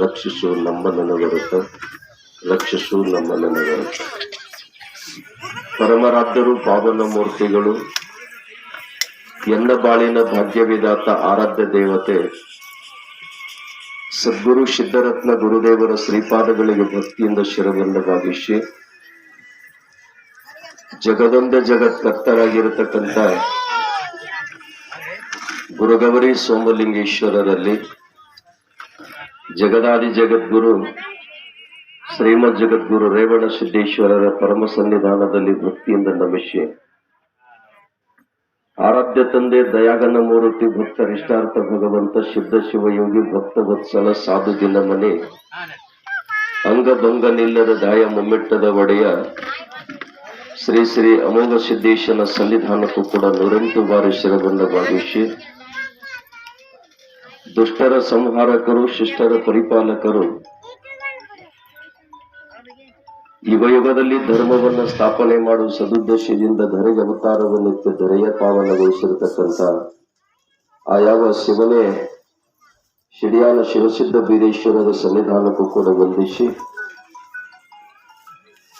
ರಕ್ಷಿಸು ನಮ್ಮ ನನಗರುತ್ತ ರಕ್ಷಿಸು ನಮ್ಮ ನನಗರುತ್ತ ಪರಮರಾಧ್ಯರು ಪಾವನ ಮೂರ್ತಿಗಳು. ಎನ್ನ ಬಾಳಿನ ಭಾಗ್ಯವಿದಾತ ಆರಾಧ್ಯ ದೇವತೆ. ಸದ್ಗುರು ಸಿದ್ಧರತ್ನ ಗುರುದೇವರ ಶ್ರೀಪಾದಗಳಿಗೆ ಭಕ್ತಿಯಿಂದ ಶಿರವನ್ನು ಭಾವಿಸಿ ಜಗದೊಂದ ಜಗತ್ ಕರ್ತರಾಗಿರತಕ್ಕಂಥ ಗುರುಗವರಿ ಸೋಮಲಿಂಗೇಶ್ವರರಲ್ಲಿ ಜಗದಾದಿ ಜಗದ್ಗುರು, ಶ್ರೀಮದ್ ಜಗದ್ಗುರು ರೇವಣ ಸಿದ್ದೇಶ್ವರರ ಪರಮ ಸನ್ನಿಧಾನದಲ್ಲಿ ಭಕ್ತಿಯಿಂದ ನಮಿಸಿ ಆರಾಧ್ಯ ತಂದೆ ದಯಾಗನ ಮೂರ್ತಿ ಭಕ್ತರಿಷ್ಟಾರ್ಥ ಭಗವಂತ ಸಿದ್ಧ ಶಿವಯೋಗಿ ಭಕ್ತ ವತ್ಸಲ ಸಾಧು ದಿನ ಮನೆ ಅಂಗ ಭಂಗ ನಿಲ್ಲದ ದಾಯ ಮುಮ್ಮೆಟ್ಟದ ಒಡೆಯ ಶ್ರೀ ಶ್ರೀ ಅಮೋಘ ಸಿದ್ದೇಶನ ಸನ್ನಿಧಾನಕ್ಕೂ ಕೂಡ ನೂರೆಂಟು ಬಾರಿ ಶಿರಗೊಂಡ ಭಾವಿಸಿ ದುಷ್ಟರ ಸಂಹಾರಕರು ಶಿಷ್ಟರ ಪರಿಪಾಲಕರು. ಯುಗ ಯುಗದಲ್ಲಿ ಧರ್ಮವನ್ನು ಸ್ಥಾಪನೆ ಮಾಡುವ ಸದುದ್ದೇಶದಿಂದ ಧರೆಗೆ ಅವತಾರವನ್ನಿತ್ತು ಧರೆಯ ಪಾವನಗೊಳಿಸಿರತಕ್ಕಂಥ ಆ ಯಾವ ಶಿವನೇ ಶಿಡಿಯಾನ ಶಿವಸಿದ್ಧ ಬೀರೇಶ್ವರರ ಸನ್ನಿಧಾನಕ್ಕೂ ಕೂಡ ವಂದಿಸಿ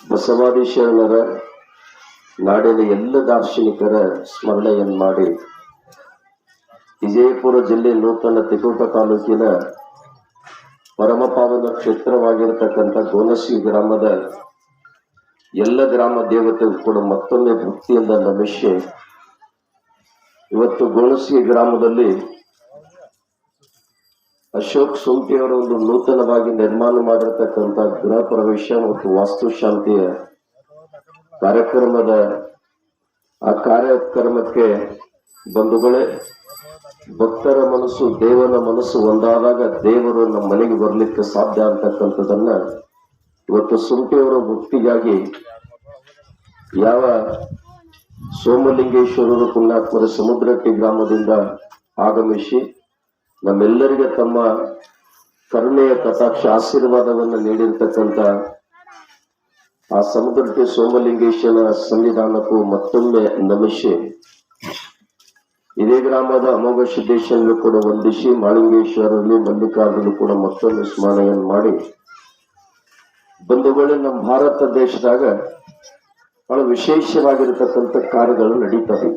ಬಸವಾದಿ ಶರಣರ ನಾಡಿನ ಎಲ್ಲ ದಾರ್ಶನಿಕರ ಸ್ಮರಣೆಯನ್ನು ಮಾಡಿ ವಿಜಯಪುರ ಜಿಲ್ಲೆ ನೂತನ ತಿಕೋಟ ತಾಲೂಕಿನ ಪರಮಪಾವನ ಕ್ಷೇತ್ರವಾಗಿರತಕ್ಕಂಥ ಗೋನಶಿ ಗ್ರಾಮದ ಎಲ್ಲ ಗ್ರಾಮ ದೇವತೆಗೂ ಕೂಡ ಮತ್ತೊಮ್ಮೆ ಭಕ್ತಿಯಿಂದ ನಮಿಸಿ ಇವತ್ತು ಗೋಣಸಿ ಗ್ರಾಮದಲ್ಲಿ ಅಶೋಕ್ ಸೋಂಕಿಯವರ ಒಂದು ನೂತನವಾಗಿ ನಿರ್ಮಾಣ ಮಾಡಿರ್ತಕ್ಕಂಥ ಗೃಹ ಪ್ರವೇಶ ಮತ್ತು ವಾಸ್ತುಶಾಂತಿಯ ಕಾರ್ಯಕ್ರಮದ ಆ ಕಾರ್ಯಕ್ರಮಕ್ಕೆ ಬಂಧುಗಳೇ ಭಕ್ತರ ಮನಸ್ಸು ದೇವನ ಮನಸ್ಸು ಒಂದಾದಾಗ ದೇವರು ನಮ್ಮ ಮನೆಗೆ ಬರಲಿಕ್ಕೆ ಸಾಧ್ಯ ಅಂತಕ್ಕಂಥದ್ದನ್ನ ಇವತ್ತು ಸುಂಟಿಯವರ ಭಕ್ತಿಗಾಗಿ ಯಾವ ಸೋಮಲಿಂಗೇಶ್ವರರು ಪುಣ್ಯಾತ್ಮರ ಸಮುದ್ರಕ್ಕೆ ಗ್ರಾಮದಿಂದ ಆಗಮಿಸಿ ನಮ್ಮೆಲ್ಲರಿಗೆ ತಮ್ಮ ಕರುಣೆಯ ಕಟಾಕ್ಷ ಆಶೀರ್ವಾದವನ್ನು ನೀಡಿರ್ತಕ್ಕಂಥ ಆ ಸಮುದ್ರಕ್ಕೆ ಸೋಮಲಿಂಗೇಶ್ವರ ಸನ್ನಿಧಾನಕ್ಕೂ ಮತ್ತೊಮ್ಮೆ ನಮಿಸಿ ಇದೇ ಗ್ರಾಮದ ಅಮೋಘ ಸಿದ್ದೇಶ್ವರನ್ನು ಕೂಡ ವಂದಿಸಿ ಮಾಳಿಂಗೇಶ್ವರಲ್ಲಿ ಮಲ್ಲಿಕಾರ್ಜುನ ಕೂಡ ಮತ್ತೊಂದು ಸ್ಮರಣೆಯನ್ನು ಮಾಡಿ ಬಂಧುಗಳು ನಮ್ಮ ಭಾರತ ದೇಶದಾಗ ಬಹಳ ವಿಶೇಷವಾಗಿರತಕ್ಕಂಥ ಕಾರ್ಯಗಳು ನಡೀತವೆ.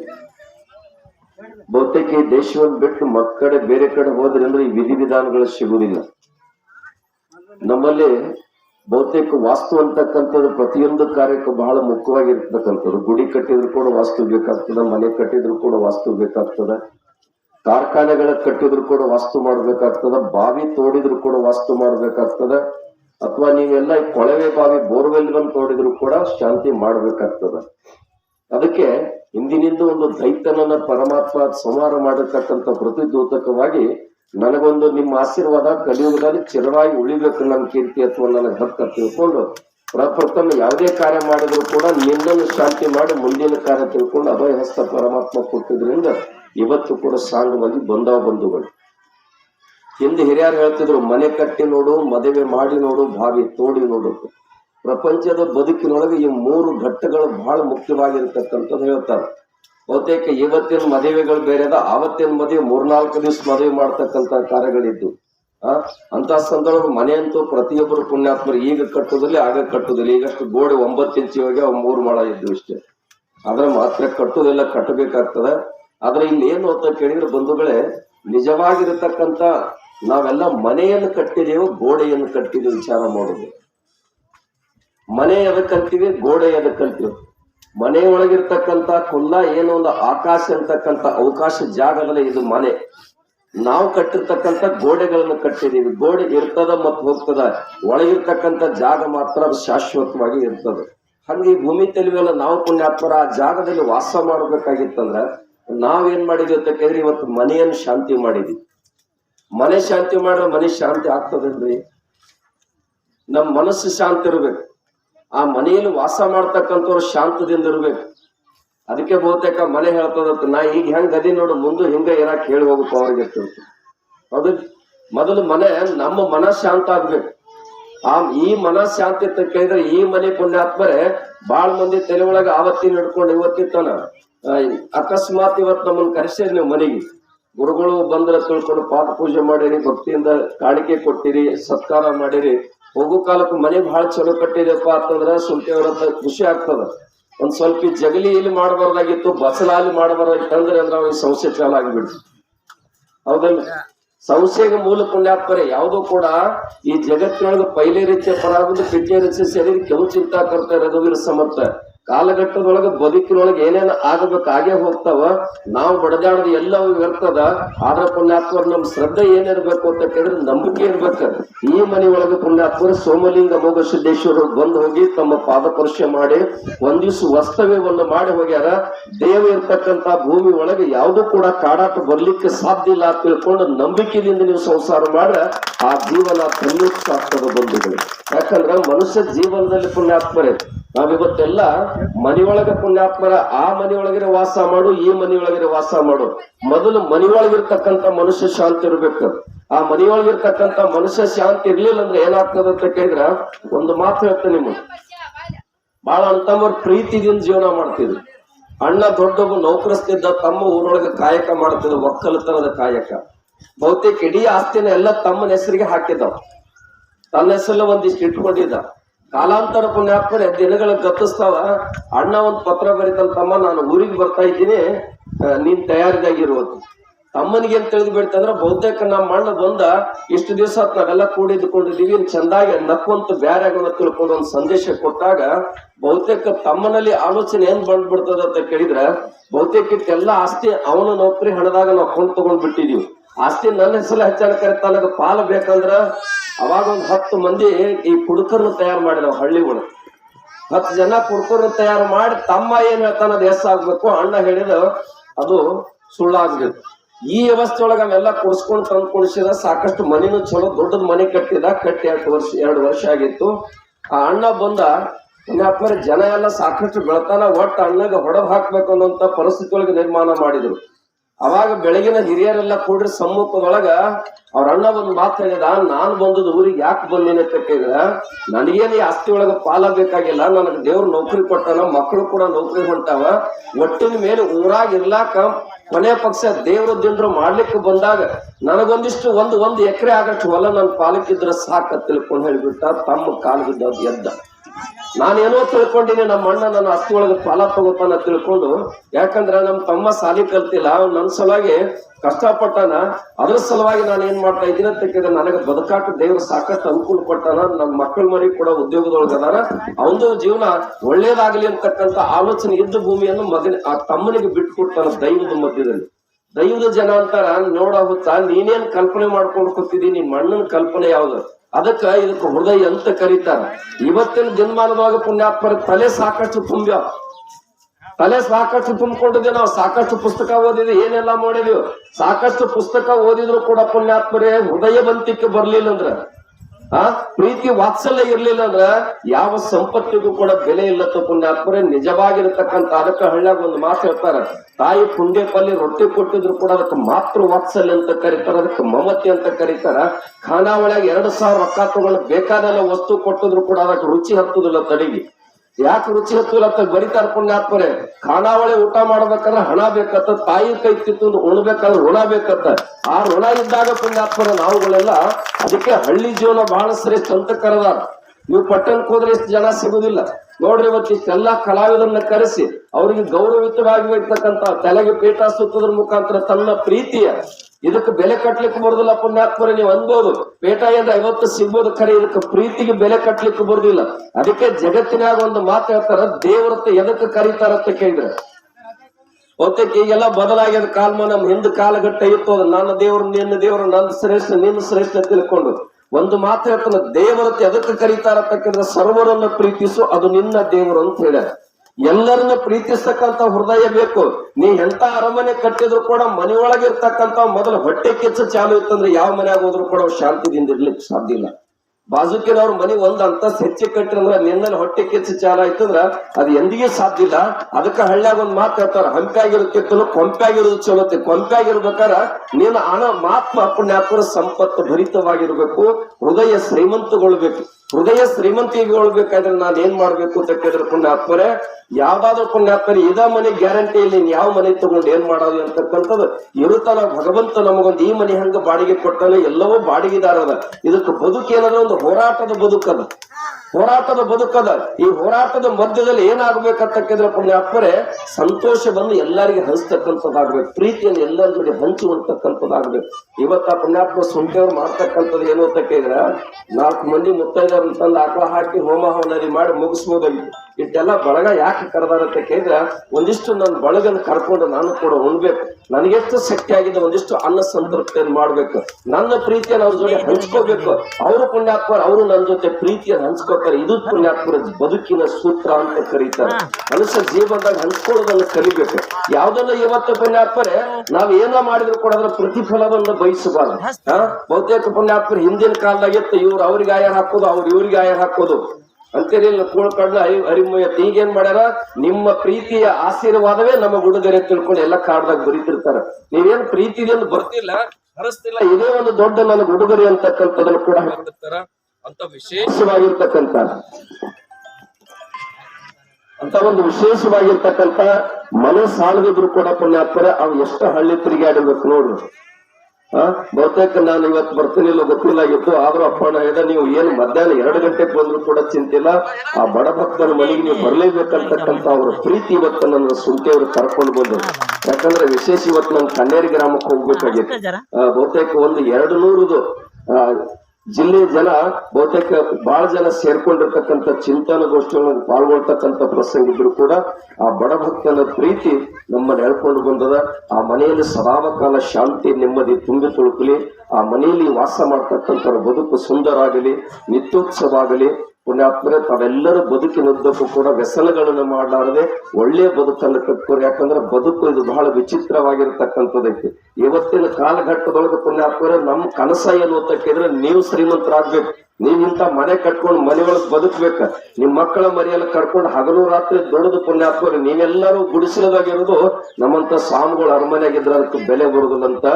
ಬಹುತೇಕ ಈ ದೇಶವನ್ನು ಬಿಟ್ಟು ಮಕ್ಕಡೆ ಬೇರೆ ಕಡೆ ಹೋದ್ರೆ ಅಂದ್ರೆ ಈ ವಿಧಿವಿಧಾನಗಳು ಸಿಗುವುದಿಲ್ಲ. ನಮ್ಮಲ್ಲಿ ಬಹುತೇಕ ವಾಸ್ತು ಅಂತಕ್ಕಂಥದ್ದು ಪ್ರತಿಯೊಂದು ಕಾರ್ಯಕ್ಕೂ ಬಹಳ ಮುಖ್ಯವಾಗಿರ್ತಕ್ಕಂಥದ್ದು. ಗುಡಿ ಕಟ್ಟಿದ್ರು ಕೂಡ ವಾಸ್ತು ಬೇಕಾಗ್ತದೆ, ಮನೆ ಕಟ್ಟಿದ್ರು ಕೂಡ ವಾಸ್ತು ಬೇಕಾಗ್ತದೆ, ಕಾರ್ಖಾನೆಗಳ ಕಟ್ಟಿದ್ರು ಕೂಡ ವಾಸ್ತು ಮಾಡ್ಬೇಕಾಗ್ತದ, ಬಾವಿ ತೋಡಿದ್ರು ಕೂಡ ವಾಸ್ತು ಮಾಡ್ಬೇಕಾಗ್ತದ, ಅಥವಾ ನೀವೆಲ್ಲ ಕೊಳವೆ ಬಾವಿ ಬೋರ್ವೆಲ್ ತೋಡಿದ್ರು ಕೂಡ ಶಾಂತಿ ಮಾಡ್ಬೇಕಾಗ್ತದ. ಅದಕ್ಕೆ ಹಿಂದಿನಿಂದ ಒಂದು ದೈತನನ್ನ ಪರಮಾತ್ಮ ಸಂಹಾರ ಮಾಡಿರ್ತಕ್ಕಂಥ ಪ್ರತಿದೂತಕವಾಗಿ ನನಗೊಂದು ನಿಮ್ಮ ಆಶೀರ್ವಾದ ಕಲಿಯುಗದಲ್ಲಿ ಚಿರವಾಗಿ ಉಳಿಬೇಕು ನನ್ನ ಕೀರ್ತಿ ಅಥವಾ ನನಗೆ ಹಕ್ಕ ತಿಳ್ಕೊಂಡು ಪ್ರಪ್ರಥಮ ಯಾವುದೇ ಕಾರ್ಯ ಮಾಡಿದ್ರು ಕೂಡ ನಿನ್ನನ್ನು ಶಾಂತಿ ಮಾಡಿ ಮುಂದಿನ ಕಾರ್ಯ ತಿಳ್ಕೊಂಡು ಅಭಯ ಹಸ್ತ ಪರಮಾತ್ಮ ಕೊಟ್ಟಿದ್ರಿಂದ ಇವತ್ತು ಕೂಡ ಸಾಂಗವಾಗಿ ಬಂದಾವ ಬಂಧುಗಳು. ಹಿಂದೆ ಹಿರಿಯರು ಹೇಳ್ತಿದ್ರು, ಮನೆ ಕಟ್ಟಿ ನೋಡು, ಮದುವೆ ಮಾಡಿ ನೋಡು, ಬಾವಿ ತೋಡಿ ನೋಡು. ಪ್ರಪಂಚದ ಬದುಕಿನೊಳಗೆ ಈ ಮೂರು ಘಟ್ಟಗಳು ಬಹಳ ಮುಖ್ಯವಾಗಿರ್ತಕ್ಕಂಥದ್ದು ಹೇಳ್ತಾರೆ. ಬಹುತೇಕ ಇವತ್ತಿನ ಮದುವೆಗಳು ಬೇರೆ ಅದ, ಆವತ್ತಿನ ಮದುವೆ ಮೂರ್ನಾಲ್ಕು ದಿವಸ ಮದುವೆ ಮಾಡ್ತಕ್ಕಂಥ ಕಾರ್ಯಗಳಿದ್ದು, ಆ ಅಂತ ಸಂದರ್ಭ ಮನೆಯಂತೂ ಪ್ರತಿಯೊಬ್ಬರು ಪುಣ್ಯಾತ್ಮರು ಈಗ ಕಟ್ಟುದಿಲ್ಲ, ಆಗ ಕಟ್ಟುದಿಲ್ಲ, ಈಗಷ್ಟು ಗೋಡೆ ಒಂಬತ್ತು ಇಂಚಿ ಹೋಗಿ ಅವ್ ಮೂರು ಮಾಳ ಇದ್ದು ಇಷ್ಟೇ. ಆದ್ರೆ ಮಾತ್ರ ಕಟ್ಟುದೆಲ್ಲ ಕಟ್ಟಬೇಕಾಗ್ತದ. ಆದ್ರೆ ಇಲ್ಲಿ ಏನು ಅಂತ ಕೇಳಿದ್ರೆ ಬಂಧುಗಳೇ ನಿಜವಾಗಿರತಕ್ಕಂತ ನಾವೆಲ್ಲ ಮನೆಯನ್ನು ಕಟ್ಟಿದೆಯೋ ಗೋಡೆಯನ್ನು ಕಟ್ಟಿದ ವಿಚಾರ ಮಾಡೋದು. ಮನೆ ಅದಕ್ಕೆ ಕಲ್ತೀವಿ ಗೋಡೆ ಅದಕ್ಕೆ ಕಲ್ತೀವಿ ಮನೆಯೊಳಗಿರ್ತಕ್ಕಂತ ಕುಲ್ಲ ಏನೋ ಒಂದು ಆಕಾಶ ಅಂತಕ್ಕಂತ ಅವಕಾಶ ಜಾಗದಲ್ಲಿ ಇದು ಮನೆ. ನಾವು ಕಟ್ಟಿರ್ತಕ್ಕಂಥ ಗೋಡೆಗಳನ್ನು ಕಟ್ಟಿದೀವಿ ಗೋಡೆ ಇರ್ತದ ಮತ್ತು ಹೋಗ್ತದ. ಒಳಗಿರ್ತಕ್ಕಂಥ ಜಾಗ ಮಾತ್ರ ಶಾಶ್ವತವಾಗಿ ಇರ್ತದ. ಹಂಗೆ ಈ ಭೂಮಿ ತೆಲುವೆಲ್ಲ ನಾವು ಪುಣ್ಯಾತ್ಮರ ಆ ಜಾಗದಲ್ಲಿ ವಾಸ ಮಾಡ್ಬೇಕಾಗಿತ್ತಂದ್ರ ನಾವೇನ್ ಮಾಡಿದ್ವಿ ಅಂತ ಕೇಳಿದ್ರೆ ಇವತ್ತು ಮನೆಯನ್ನು ಶಾಂತಿ ಮಾಡಿದ್ವಿ. ಮನೆ ಶಾಂತಿ ಮಾಡಿದ್ರೆ ಮನೆ ಶಾಂತಿ ಆಗ್ತದಲ್ರಿ ನಮ್ಮ ಮನಸ್ಸು ಶಾಂತಿ ಇರ್ಬೇಕು. ಆ ಮನೆಯಲ್ಲಿ ವಾಸ ಮಾಡ್ತಕ್ಕಂಥವ್ರು ಶಾಂತದಿಂದ ಇರ್ಬೇಕು. ಅದಕ್ಕೆ ಬಹುತೇಕ ಮನೆ ಹೇಳ್ತದಂತ ನಾ ಈಗ ಹೆಂಗ್ ಗದಿ ನೋಡು, ಮುಂದೆ ಹಿಂಗ ಇರಾಕ್ ಹೇಳಿ ಹೋಗಬೇಕು ಅವ್ರಿಗೆ ಅದು ಮೊದಲು ಮನೆ, ನಮ್ಮ ಮನ ಶಾಂತ ಆಗ್ಬೇಕು. ಆ, ಈ ಮನ ಶಾಂತಿ ಕೇಳಿದ್ರೆ ಈ ಮನೆ ಪುಣ್ಯಾತ್ಮರೆ ಬಾಳ್ ಮಂದಿ ತಲೆ ಒಳಗ ಆವತ್ತಿನ ಹಿಡ್ಕೊಂಡು ಇವತ್ತಿತ್ತನ ಅಕಸ್ಮಾತ್ ಇವತ್ ನಮ್ಮನ್ನ ಕರೆಸಿರಿ ನೀವು ಮನೆಗೆ. ಗುರುಗಳು ಬಂದ್ರೆ ತಿಳ್ಕೊಂಡು ಪಾಪ ಪೂಜೆ ಮಾಡಿರಿ, ಭಕ್ತಿಯಿಂದ ಕಾಣಿಕೆ ಕೊಟ್ಟಿರಿ, ಸತ್ಕಾರ ಮಾಡಿರಿ. ಹೋಗೋ ಕಾಲಕ್ಕೆ ಮನೆ ಬಹಳ ಚಲೋ ಕಟ್ಟಿದೆಪ್ಪ ಅಂತಂದ್ರೆ ಸುಂಟಿಯವ್ರ ಖುಷಿ ಆಗ್ತದ. ಒಂದ್ ಸ್ವಲ್ಪ ಜಗಲಿ ಇಲ್ಲಿ ಮಾಡಬಾರ್ದಾಗಿತ್ತು ಬಸಲಾಲಿ ಮಾಡಬಾರ್ದಾಗಿತ್ತು ಅಂದ್ರೆ ಅಂದ್ರೆ ಅವ್ರಿಗೆ ಸಂಶಯ ಚಾಲ ಆಗಿಬಿಡ್ತು. ಹೌದಲ್ಲ? ಸಂಸ್ಥೆಗೆ ಮೂಲ ಪುಣ್ಯಾತ್ಮರೆ ಯಾವುದೂ ಕೂಡ ಈ ಜಗತ್ತಿನೊಳಗೆ ಪೈಲೆ ರೀತಿಯ ಪರಾಗುದು ಪಿಟ್ಟಿಯ ರೀತಿಯ ಶರೀರ ಕೆಲವು ಚಿಂತಾ ಕರ್ತ ರಘುವೀರ ಸಮರ್ಥ. ಕಾಲಘಟ್ಟದೊಳಗೆ ಬದುಕಿನೊಳಗೆ ಏನೇನು ಆಗಬೇಕಾಗೇ ಆಗೇ ಹೋಗ್ತಾವ, ನಾವು ಬಡದಾಡದ ಎಲ್ಲವೂ ಇರ್ತದ ಆದ್ರ ಪುಣ್ಯಾತ್ಮರ್ ನಮ್ ಶ್ರದ್ಧೆ ಏನಿರ್ಬೇಕು ಅಂತ ಕೇಳಿದ್ರೆ ನಂಬಿಕೆ ಇರ್ಬೇಕು. ಈ ಮನೆ ಒಳಗೆ ಪುಣ್ಯಾತ್ಮರು ಸೋಮಲಿಂಗ, ಮೋಗ, ಸಿದ್ದೇಶ್ವರರು ಬಂದು ಹೋಗಿ ತಮ್ಮ ಪಾದಪರ್ಶೆ ಮಾಡಿ, ಒಂದ್ ದಿವ್ಸ ವಾಸ್ತವ್ಯವನ್ನು ಮಾಡಿ ಹೋಗ್ಯಾರ. ದೇವ ಇರ್ತಕ್ಕಂತ ಭೂಮಿ ಒಳಗೆ ಯಾವ್ದು ಕೂಡ ಕಾಡಾಟ ಬರ್ಲಿಕ್ಕೆ ಸಾಧ್ಯ ಇಲ್ಲ ಅಂತ ತಿಳ್ಕೊಂಡು ನಂಬಿಕೆಯಿಂದ ನೀವು ಸಂಸಾರ ಮಾಡ್ರ ಆ ಜೀವನ ಧನ್ಯೋತ್ಸಾಹದ ಬಂಧುಗಳು ಯಾಕಂದ್ರ ಮನುಷ್ಯ ಜೀವನದಲ್ಲಿ ಪುಣ್ಯಾತ್ಮರೇ. ನಾವಿವತ್ತೆಲ್ಲ ಮನೆಯೊಳಗೆ ಪುಣ್ಯಾತ್ಮರ, ಆ ಮನೆಯೊಳಗಿನ ವಾಸ ಮಾಡು, ಈ ಮನೆಯೊಳಗಿನ ವಾಸ ಮಾಡು. ಮೊದಲು ಮನೆಯೊಳಗಿರ್ತಕ್ಕಂಥ ಮನುಷ್ಯ ಶಾಂತಿ ಇರ್ಬೇಕು. ಆ ಮನೆಯೊಳಗಿರ್ತಕ್ಕಂಥ ಮನುಷ್ಯ ಶಾಂತಿ ಇರ್ಲಿಲ್ಲ ಅಂದ್ರೆ ಏನಾಗ್ತದೆ ಅಂತ ಕೇಳಿದ್ರ ಒಂದು ಮಾತು ಹೇಳ್ತೇನೆ ನಿಮಗೆ. ಬಹಳ ಅಂತಮ್ಮವ್ರು ಪ್ರೀತಿದಿಂದ ಜೀವನ ಮಾಡ್ತಿದ್ರು. ಅಣ್ಣ ದೊಡ್ಡೊಬ್ಬ ನೌಕರಸ್ತಿದ್ದ ತಮ್ಮ ಊರೊಳಗೆ ಕಾಯಕ ಮಾಡ್ತಿದ್ರು, ಒಕ್ಕಲತನದ ಕಾಯಕ. ಬಹುತೇಕ ಇಡೀ ಆಸ್ತಿನ ಎಲ್ಲ ತಮ್ಮನ ಹೆಸರಿಗೆ ಹಾಕಿದ್ದವ. ತನ್ನ ಹೆಸರಲ್ಲ ಒಂದಿಷ್ಟು ಇಟ್ಕೊಂಡಿದ್ದ. ಕಾಲಾಂತರ ಪುಣ್ಯಾತ್ಮರೆ ದಿನಗಳ ಗತಿಸ್ತಾವ. ಅಣ್ಣ ಒಂದು ಪತ್ರ ಬರೀತಾನ, ತಮ್ಮ, ನಾನು ಊರಿಗೆ ಬರ್ತಾ ಇದ್ದೀನಿ. ನೀನ್ ತಯಾರಿದಾಗಿರುವುದು ತಮ್ಮನಿಗೆ ಏನ್ ತಿಳಿದು ಬಿಡ್ತಂದ್ರ ಬಹುತೇಕ ನಮ್ಮ ಅಣ್ಣ ಬಂದ, ಇಷ್ಟು ದಿವಸ ನಾವೆಲ್ಲ ಕೂಡಿದ್ಕೊಂಡಿದೀವಿ ಚಂದಾಗಿ ನಕ್ಕೊಂತ ಬ್ಯಾರೆ ಆಗೋಣ ತಿಳ್ಕೊಂಡು ಒಂದು ಸಂದೇಶ ಕೊಟ್ಟಾಗ, ಬಹುತೇಕ ತಮ್ಮನಲ್ಲಿ ಆಲೋಚನೆ ಏನ್ ಬಂದ್ಬಿಡ್ತದ ಅಂತ ಕೇಳಿದ್ರ, ಬಹುತೇಕ ಎಲ್ಲಾ ಆಸ್ತಿ ಅವನ ನೌಕರಿ ಹಣದಾಗ ನಾವು ಕೊಂಡು ತಗೊಂಡ್ ಬಿಟ್ಟಿದೀವಿ ಆಸ್ತಿ ನನ್ನ ಹೆಸರು ಹೆಚ್ಚಾಗ ಕರೆ ತನಗ ಪಾಲು ಬೇಕಂದ್ರ ಅವಾಗ ಒಂದು ಹತ್ತು ಮಂದಿ ಈ ಕುಡುಕರ್ನ ತಯಾರು ಮಾಡಿದವು ಹಳ್ಳಿಗಳು. ಹತ್ತು ಜನ ಕುಡುಕರ್ನ ತಯಾರು ಮಾಡಿ ತಮ್ಮ ಏನ್ ಹೇಳ್ತಾನ ಅದು ಎಸ್ ಆಗ್ಬೇಕು, ಅಣ್ಣ ಹೇಳಿದ ಅದು ಸುಳ್ಳಾಗ್ಬೇಕು ಈ ವ್ಯವಸ್ಥೆ ಒಳಗ ಅವೆಲ್ಲ ಕುಡ್ಸ್ಕೊಂಡ್ ತಂದು ಕುಡಿಸಿದ ಸಾಕಷ್ಟು ಮನಿನೂ ಚಲೋ, ದೊಡ್ಡದ್ ಮನೆ ಕಟ್ಟಿದ, ಕಟ್ಟಿ ಎರಡು ವರ್ಷ ಎರಡು ವರ್ಷ ಆಗಿತ್ತು. ಆ ಅಣ್ಣ ಬಂದ ಜನ ಎಲ್ಲ ಸಾಕಷ್ಟು ಬೆಳತಾನ, ಒಟ್ಟು ಅಣ್ಣಗೆ ಹೊಡೆದ್ ಹಾಕ್ಬೇಕು ಅನ್ನೋಂತ ಪರಿಸ್ಥಿತಿ ಒಳಗೆ ನಿರ್ಮಾಣ ಮಾಡಿದ್ರು. ಅವಾಗ ಬೆಳಗಿನ ಹಿರಿಯರೆಲ್ಲ ಕೂಡ್ರಿ ಸಮ್ಮುಖದೊಳಗ ಅವ್ರ ಅಣ್ಣ ಒಂದು ಮಾತು ಹೇಳಿದ ನಾನು ಬಂದದ ಊರಿಗೆ ಯಾಕೆ ಬಂದಿನ ಅಂತ ನನಗೇನು ಈ ಆಸ್ತಿ ಒಳಗ ಪಾಲ ಬೇಕಾಗಿಲ್ಲ, ನನಗೆ ದೇವ್ರ ನೌಕರಿ ಕೊಟ್ಟನ ಮಕ್ಕಳು ಕೂಡ ನೌಕರಿ ಹೊಂಟಾವ. ಒಟ್ಟಿನ ಮೇಲೆ ಊರಾಗ ಇರ್ಲಾಕ ಕೊನೆ ಪಕ್ಷ ದೇವ್ರ ದಿಂಡ್ರು ಮಾಡ್ಲಿಕ್ಕೆ ಬಂದಾಗ ನನಗೊಂದಿಷ್ಟು ಒಂದು ಒಂದು ಎಕರೆ ಆಗಷ್ಟು ಹೊಲ ನನ್ನ ಪಾಲಕ್ಕಿದ್ರೆ ಸಾಕ ತಿಳ್ಕೊಂಡು ಹೇಳಿಬಿಟ್ಟ ತಮ್ಮ ಕಾಲಗಿದ್ದ ಎದ್ದ. ನಾನೇನೋ ತಿಳ್ಕೊಂಡಿನಿ ನಮ್ಮ ಅಣ್ಣ ನನ್ನ ಅಸ್ತಿ ಒಳಗೆ ಫಲ ತಗೋತಾನ ತಿಳ್ಕೊಂಡು, ಯಾಕಂದ್ರ ನಮ್ಮ ತಮ್ಮ ಸಾಲಿ ಕಲ್ತಿಲ್ಲ, ಅವ್ನ್ ನನ್ ಸಲುವಾಗಿ ಕಷ್ಟಪಟ್ಟಾನ. ಅದ್ರ ಸಲುವಾಗಿ ನಾನು ಏನ್ ಮಾಡ್ತಾ ಇದ್ದೀನಿ ಅಂತ ಕೇಳಿದ್ರೆ, ನನಗೆ ಬದುಕಾಟ ದೇವ್ರ ಸಾಕಷ್ಟು ಅನುಕೂಲ ಕೊಟ್ಟಾನ. ನನ್ನ ಮಕ್ಕಳ ಮರಿ ಕೂಡ ಉದ್ಯೋಗದೊಳಗೆ ಅದಾರ ಅವಂದು ಜೀವನ ಒಳ್ಳೇದಾಗ್ಲಿ ಅಂತಕ್ಕಂತ ಆಲೋಚನೆ ಇದ್ದ ಭೂಮಿಯನ್ನು ಮಗನ, ಆ ತಮ್ಮನಿಗೆ ಬಿಟ್ಟು ಕೊಡ್ತಾನ ದೈವದ ಮಧ್ಯದಲ್ಲಿ. ದೈವದ ಜನ ಅಂತಾರ, ನೋಡ ಹುತ್ತ ನೀನೇನ್ ಕಲ್ಪನೆ ಮಾಡ್ಕೊಂಡು ಕೂತಿದಿ ನಿಮ್ ಮಣ್ಣನ ಕಲ್ಪನೆ ಯಾವ್ದು? ಅದಕ್ಕ ಇದಕ್ಕೆ ಹೃದಯ ಅಂತ ಕರೀತಾರ. ಇವತ್ತಿನ ಜನ್ಮಾನದಾಗ ಪುಣ್ಯಾತ್ಮರ ತಲೆ ಸಾಕಷ್ಟು ತುಂಬ್ಯಾವ ತಲೆ ಸಾಕಷ್ಟು ತುಂಬಿಕೊಂಡಿದ್ವಿ ನಾವು, ಸಾಕಷ್ಟು ಪುಸ್ತಕ ಓದಿದ್ವಿ, ಏನೆಲ್ಲ ಮಾಡಿದ್ವಿ. ಸಾಕಷ್ಟು ಪುಸ್ತಕ ಓದಿದ್ರು ಕೂಡ ಪುಣ್ಯಾತ್ಮರೇ ಹೃದಯ ಬಂತಿಕ್ಕೆ ಬರ್ಲಿಲ್ಲ ಅಂದ್ರ. ಆ ಪ್ರೀತಿ ವಾತ್ಸಲ್ಯ ಇರ್ಲಿಲ್ಲ ಅಂದ್ರ ಯಾವ ಸಂಪತ್ತಿಗೂ ಕೂಡ ಬೆಲೆ ಇಲ್ಲ ಪುಣ್ಯಾತ್ಮರೇ ನಿಜವಾಗಿರತಕ್ಕಂತ ಅದಕ್ಕ ಹಳ್ಳ್ಯಾಗ ಒಂದು ಮಾತು ಹೇಳ್ತಾರ. ತಾಯಿ ಪುಂಡೆ ಪಲ್ಲಿ ರೊಟ್ಟಿ ಕೊಟ್ಟಿದ್ರು ಕೂಡ ಅದಕ್ಕೆ ಮಾತೃ ವಾತ್ಸಲ್ಯ ಅಂತ ಕರೀತಾರ, ಅದಕ್ಕೆ ಮಮತಿ ಅಂತ ಕರೀತಾರ. ಖಾನಾವಳಿಯಾಗ ಎರಡು ಸಾವಿರ ರೊಕ್ಕ ತಗೊಂಡು ಬೇಕಾದೆಲ್ಲ ವಸ್ತು ಕೊಟ್ಟಿದ್ರು ಕೂಡ ಅದಕ್ಕೆ ರುಚಿ ಹತ್ತುದಿಲ್ಲ ತಡಿಗೆ. ಯಾಕೆ ರುಚಿ ಹತ್ತಿಲ್ಲ ಅಂತ ಬರಿತಾರ ಪುಣ್ಯಾತ್ಮರೆ ಖಾನಾವಳಿ ಊಟ ಮಾಡ್ಬೇಕಂದ್ರೆ ಹಣ ಬೇಕತ್ತ, ತಾಯಿ ಕೈ ತಿಂದು ಉಣ್ಬೇಕಾದ್ರೆ ಋಣ ಬೇಕತ್ತ. ಆ ಋಣ ಇದ್ದಾಗ ಪುಣ್ಯಾತ್ಮರ ನಾವುಗಳೆಲ್ಲ ಅದಕ್ಕೆ ಹಳ್ಳಿ ಜೀವನ ಬಹಳ ಶ್ರೇಷ್ಠ ಅಂತ ಕರೆದಾರ. ನೀವು ಪಟ್ಟಣಕ್ಕೆ ಹೋದ್ರೆ ಇಷ್ಟು ಜನ ಸಿಗುದಿಲ್ಲ. ನೋಡ್ರಿ ಇವತ್ತು ಇಷ್ಟೆಲ್ಲ ಕಲಾವಿದರನ್ನ ಕರೆಸಿ, ಅವರಿಗೆ ಗೌರವಿತವಾಗಿ ಇರ್ತಕ್ಕಂತ ತಲೆಗೆ ಪೀಠ ಸುತ್ತದ್ರ ಮುಖಾಂತರ ತನ್ನ ಪ್ರೀತಿಯ ಇದಕ್ಕೆ ಬೆಲೆ ಕಟ್ಲಿಕ್ಕೆ ಬರುದಿಲ್ಲ ಪುಣ್ಯಾತ್ಮರ, ನೀವು ಅನ್ಬೋದು. ಪೇಟ ಏನ್ರ ಐವತ್ತು ಸಿಗ್ಬೋದು ಖರೆ, ಇದಕ್ಕೆ ಪ್ರೀತಿಗೆ ಬೆಲೆ ಕಟ್ಲಿಕ್ಕೆ ಬರುದಿಲ್ಲ. ಅದಕ್ಕೆ ಜಗತ್ತಿನಾಗ ಒಂದು ಮಾತು ಹೇಳ್ತಾರ ದೇವ್ರತ ಎದಕ್ಕೆ ಕರೀತಾರತ್ತ ಕೇಳಿದ್ರೆ. ಒತ್ತಕ್ಕೆ ಈಗೆಲ್ಲ ಬದಲಾಗ್ಯದ ಕಾಲ್ಮ ನಮ್ ಹಿಂದ್ ಕಾಲಘಟ್ಟ ಇತ್ತು ಅದು ನನ್ನ ದೇವ್ರು, ನಿನ್ನ ದೇವ್ರು, ನನ್ನ ಶ್ರೇಷ್ಠ, ನಿನ್ನ ಶ್ರೇಷ್ಠ ತಿಳ್ಕೊಂಡು. ಒಂದು ಮಾತು ಹೇಳ್ತಾನೆ ದೇವರತ್ತೆ ಎದಕ್ಕೆ ಕರೀತಾರತ್ತ ಕೇಳಿದ್ರೆ, ಸರ್ವರನ್ನ ಪ್ರೀತಿಸು, ಅದು ನಿನ್ನ ದೇವರು ಅಂತ ಹೇಳ್ಯಾರ. ಎಲ್ಲರನ್ನ ಪ್ರೀತಿಸ್ತಕ್ಕಂತ ಹೃದಯ ಬೇಕು. ನೀ ಎಂತ ಅರಮನೆ ಕಟ್ಟಿದ್ರು ಕೂಡ ಮನೆಯೊಳಗಿರ್ತಕ್ಕಂತ ಮೊದಲು ಹೊಟ್ಟೆ ಕೆಚ್ಚ ಚಾಲು ಇತ್ತಂದ್ರೆ ಯಾವ ಮನ್ಯಾಗ ಹೋದ್ರು ಕೂಡ ಶಾಂತಿದಿಂದ ಇರ್ಲಿಕ್ಕೆ ಸಾಧ್ಯ ಇಲ್ಲ. ಬಾಜುಕಿನವ್ರ ಮನೆ ಒಂದ್ ಅಂತಸ್ ಹೆಚ್ಚಿಗೆ ಕಟ್ಟಿರಂದ್ರ ನಿನ್ನಲ್ಲಿ ಹೊಟ್ಟೆ ಕೆಚ್ಚು ಚಾಲ ಆಯ್ತಂದ್ರ ಅದು ಎಂದಿಗೂ ಸಾಧ್ಯ ಇಲ್ಲ. ಅದಕ್ಕ ಹಳ್ಳ್ಯಾಗ ಒಂದ್ ಮಾತು ಹೇಳ್ತಾರ ಹಂಪಾಗಿರೋದಕ್ಕಿಂತಲೂ ಕೊಂಪಾಗಿರೋದು ಚಲೋತೆ ಕೊಂಪಾಗಿರ್ಬೇಕಾರ ನೀನು ಹಣ ಮಾತ್ಮ ಪುಣ್ಯಾತ್ಮರ ಸಂಪತ್ತು ಭರಿತವಾಗಿರ್ಬೇಕು, ಹೃದಯ ಶ್ರೀಮಂತಗೊಳ್ಬೇಕು. ಹೃದಯ ಶ್ರೀಮಂತಿಗೊಳ್ಬೇಕಾದ್ರೆ ನಾನು ಏನ್ ಮಾಡ್ಬೇಕು ಅಂತ ಕೇಳಿದ್ರೆ ಪುಣ್ಯಾತ್ಮರೆ, ಯಾವ್ದಾದ್ರು ಪುಣ್ಯಾತ್ಮರೆ, ಇದ ಮನೆ ಗ್ಯಾರಂಟಿ ಇಲ್ಲಿ ಯಾವ ಮನೆ ತಗೊಂಡು ಏನ್ ಮಾಡೋದು ಅಂತಕ್ಕಂಥದ್ದು ಇರುತ್ತಲ್ಲ ಭಗವಂತ ನಮಗೊಂದು ಈ ಮನೆ ಹಂಗ ಬಾಡಿಗೆ ಕೊಟ್ಟಾನೆ ಎಲ್ಲವೂ ಬಾಡಿಗೆದಾರ ಅದ. ಇದಕ್ಕೆ ಬದುಕು ಏನಂದ್ರೆ ಒಂದು ಹೋರಾಟದ ಬದುಕದ ಹೋರಾಟದ ಬದುಕದ ಈ ಹೋರಾಟದ ಮಧ್ಯದಲ್ಲಿ ಏನಾಗ್ಬೇಕಂತಕ್ಕಿದ್ರೆ ಪುಣ್ಯಾತ್ಮರೆ ಬಂದು ಎಲ್ಲರಿಗೆ ಹಂಚ್ತಕ್ಕಂಥದ್ದಾಗ್ಬೇಕು. ಪ್ರೀತಿಯನ್ನು ಎಲ್ಲರ ಜೊತೆ ಹಂಚುವಂತಕ್ಕಂಥದ್ದಾಗ್ಬೇಕು. ಇವತ್ತ ಪುಣ್ಯಾತ್ಮ ಸುಂಟೆಯವ್ರು ಮಾಡ್ತಕ್ಕಂಥದ್ದು ಏನು ಅಂತ ಕೇಳಿದ್ರೆ, ನಾಲ್ಕು ಮಂದಿ ಮುತ್ತೈದವ್ರನ್ನ ತಂದು ಆಕಳ ಹಾಕಿ ಹೋಮ ಹವನರಿ ಮಾಡಿ ಮುಗಿಸ್ಬೋದಾಗಿತ್ತು ಇಷ್ಟೆಲ್ಲ ಬಳಗ ಯಾಕೆ ಅಂತ ಕೇಳಿದ್ರೆ ಒಂದಿಷ್ಟು ನನ್ನ ಬಳಗನ ಕರ್ಕೊಂಡು ನಾನು ಕೂಡ ಉಣ್ಬೇಕು. ನನಗೆಷ್ಟು ಶಕ್ತಿ ಆಗಿದೆ ಒಂದಿಷ್ಟು ಅನ್ನ ಸಂತೃಪ್ತಿಯನ್ನು ಮಾಡ್ಬೇಕು. ನನ್ನ ಪ್ರೀತಿಯನ್ನು ಅವ್ರ ಜೊತೆ ಹಂಚ್ಕೋಬೇಕು. ಅವರು ಪುಣ್ಯಾತ್ಮರು ಅವರು ನನ್ನ ಜೊತೆ ಪ್ರೀತಿಯನ್ನು ಹಂಚ್ಕೋತಾರೆ ಇದು ಪುಣ್ಯಾತ್ಮರ ಬದುಕಿನ ಸೂತ್ರ ಅಂತ ಕರೀತಾರೆ. ಮನುಷ್ಯ ಜೀವನದಾಗ ಹಂಚ್ಕೊಳ್ಳೋದನ್ನು ಕಲಿಬೇಕು. ಯಾವ್ದನ್ನ ಇವತ್ತು ಪುಣ್ಯಾತ್ಮರೆ ನಾವ್ ಏನ ಮಾಡಿದ್ರು ಕೂಡ ಅದರ ಪ್ರತಿಫಲವನ್ನು ಬಯಸಬಾರದು? ಬಹುತೇಕ ಪುಣ್ಯಾತ್ಮರು ಹಿಂದಿನ ಕಾಲದಾಗಿತ್ತು ಇವ್ರು ಅವ್ರಿಗೆ ಆಯರ್ ಹಾಕೋದು ಅವ್ರು ಇವ್ರಿಗೆ ಆಯರ್ ಹಾಕೋದು. ಅಂತೇನಿಲ್ಲ ಕೂಳ್ಕಡ್ಲ ಹರಿ ಹರಿಮಯ್ಯ ಈಗೇನ್ ಮಾಡ್ಯಾರ? ನಿಮ್ಮ ಪ್ರೀತಿಯ ಆಶೀರ್ವಾದವೇ ನಮ್ಮ ಉಡುಗೊರೆ ತಿಳ್ಕೊಂಡು ಎಲ್ಲ ಕಾರ್ಡ್ದಾಗ ಬರೀತಿರ್ತಾರ. ನೀವೇನ್ ಪ್ರೀತಿದಿಂದ ಬರ್ತಿಲ್ಲ, ಹರಸ್ತಿಲ್ಲ, ಇದೇ ಒಂದು ದೊಡ್ಡ ನನಗೆ ಉಡುಗೊರೆ ಅಂತಕ್ಕಂಥದನ್ನು ಕೂಡ ಹೇಳ್ತಿರ್ತಾರ ಅಂತ ವಿಶೇಷವಾಗಿರ್ತಕ್ಕಂಥ, ಅಂತ ಒಂದು ವಿಶೇಷವಾಗಿರ್ತಕ್ಕಂತ ಮನೆ ಸಾಲದಿದ್ರು ಕೂಡ ಪುಣ್ಯಾತ್ಮರ, ಅವ್ ಎಷ್ಟು ಹಳ್ಳಿ ತಿರುಗಾಡಿರ್ಬೇಕು ನೋಡ್ರಿ. ಆ ಬಹುತೇಕ ನಾನು ಇವತ್ತು ಬರ್ತೀನಿಲ್ಲ ಗೊತ್ತಿಲ್ಲ ಇತ್ತು ಆದ್ರೂ ಅಪ್ಪಣ ಇದ ನೀವು ಏನು ಮಧ್ಯಾಹ್ನ ಎರಡು ಗಂಟೆಗೆ ಬಂದ್ರು ಕೂಡ ಚಿಂತಿಲ್ಲ. ಆ ಬಡ ಭಕ್ತನ ಮನೆಗೆ ನೀವು ಬರ್ಲೇಬೇಕಂತಕ್ಕಂತ ಅವ್ರ ಪ್ರೀತಿ ಇವತ್ತು ನನ್ನ ಸುಂಕೆಯವರು ಕರ್ಕೊಂಡು ಬಂದರು. ಯಾಕಂದ್ರೆ ವಿಶೇಷ ಇವತ್ತು ನನ್ನ ಕಣ್ಣೇರಿ ಗ್ರಾಮಕ್ಕೆ ಹೋಗ್ಬೇಕಾಗಿತ್ತು. ಬಹುತೇಕ ಒಂದು ಎರಡು ನೂರುದು ಆ, ಜಿಲ್ಲೆಯ ಜನ ಬಹುತೇಕ ಬಹಳ ಜನ ಸೇರ್ಕೊಂಡಿರ್ತಕ್ಕಂಥ ಚಿಂತನ ಗೋಷ್ಠಿಗಳಲ್ಲಿ ಪಾಲ್ಗೊಳ್ತಕ್ಕಂಥ ಪ್ರಸಂಗ ಇದ್ರು ಕೂಡ ಆ ಬಡ ಭಕ್ತನ ಪ್ರೀತಿ ನಮ್ಮನ್ನು ಹೇಳ್ಕೊಂಡು ಬಂದದ. ಆ ಮನೆಯಲ್ಲಿ ಸದಾವಕಾಲ ಶಾಂತಿ ನೆಮ್ಮದಿ ತುಂಬಿ ತುಳುಕಲಿ ಆ ಮನೆಯಲ್ಲಿ ವಾಸ ಮಾಡ್ತಕ್ಕಂಥ ಬದುಕು ಸುಂದರ ಆಗಲಿ ನಿತ್ಯೋತ್ಸವ ಆಗಲಿ ಪುಣ್ಯಾತ್ಮರೆ ತಾವೆಲ್ಲರೂ ಬದುಕಿನುದ್ದಕ್ಕೂ ಕೂಡ ವ್ಯಸನಗಳನ್ನು ಮಾಡಲಾರದೆ ಒಳ್ಳೆಯ ಬದುಕನ್ನು ಕಟ್ಕೋರಿ ಯಾಕಂದ್ರೆ ಬದುಕು ಇದು ಬಹಳ ವಿಚಿತ್ರವಾಗಿರ್ತಕ್ಕಂಥದ್ದೈತಿ. ಇವತ್ತಿನ ಕಾಲಘಟ್ಟದೊಳಗೆ ಪುಣ್ಯಾತ್ಮರೆ ನಮ್ಮ ಕನಸ ಏನು ಅಂತ ಕೇಳಿದ್ರೆ ನೀವು ಶ್ರೀಮಂತರಾಗ್ಬೇಕು. ನೀವ್ ಇಂಥ ಮನೆ ಕಟ್ಕೊಂಡು ಮನೆಯೊಳಗೆ ಬದುಕ್ಬೇಕ. ನಿಮ್ ಮಕ್ಕಳ ಮರಿಯೆಲ್ಲ ಕಟ್ಕೊಂಡು ಹಗಲು ರಾತ್ರಿ ದುಡಿದು ಪುಣ್ಯಾತ್ಮರು, ನೀವೆಲ್ಲರೂ ಗುಡಿಸಲದಾಗಿರೋದು ನಮ್ಮಂತ ಸ್ವಾಮಿಗಳು ಅರಮನೆಯಾಗಿದ್ರೆ ಬೆಲೆ ಬರುದಿಲ್ಲ ಅಂತ